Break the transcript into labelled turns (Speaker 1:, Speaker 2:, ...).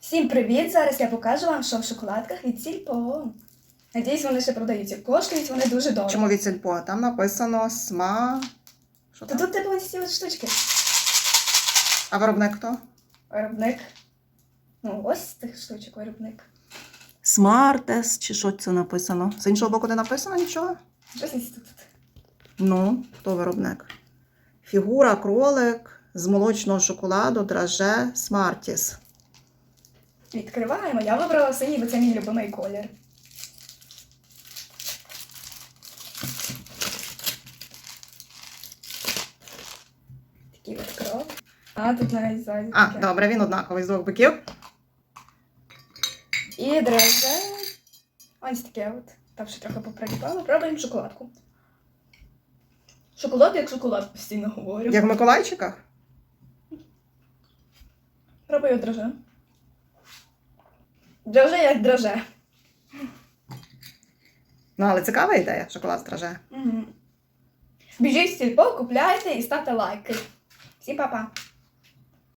Speaker 1: Всім привіт! Зараз я покажу вам, що в шоколадках від Сільпо. Надіюсь, вони ще продаються. Коштують вони дуже дорого.
Speaker 2: Чому від сільпо? Там написано сма. Що
Speaker 1: То
Speaker 2: там?
Speaker 1: тут типу ці штучки.
Speaker 2: А виробник хто?
Speaker 1: Виробник. Ну, ось тих штучок виробник.
Speaker 2: Смартес, чи що це написано? З іншого боку не написано нічого?
Speaker 1: Щось ось тут.
Speaker 2: Ну, хто виробник? Фігура, кролик з молочного шоколаду, драже, Смартіс.
Speaker 1: Відкриваємо. Я вибрала синій, бо це мій любимий колір. Такий от кров. А, тут навіть ззаді.
Speaker 2: А,
Speaker 1: таке.
Speaker 2: добре, він однаковий з двох боків.
Speaker 1: І драже. Ось таке от. Там ще трохи поприліпало. Пробуємо шоколадку. Шоколад як шоколад постійно говорю.
Speaker 2: Як в Миколайчиках.
Speaker 1: Пробую драже. Драже як драже.
Speaker 2: Ну, але цікава ідея, шоколад з драже.
Speaker 1: Угу. Біжіть в сільпо, купляйте і ставте лайки. Всім па-па!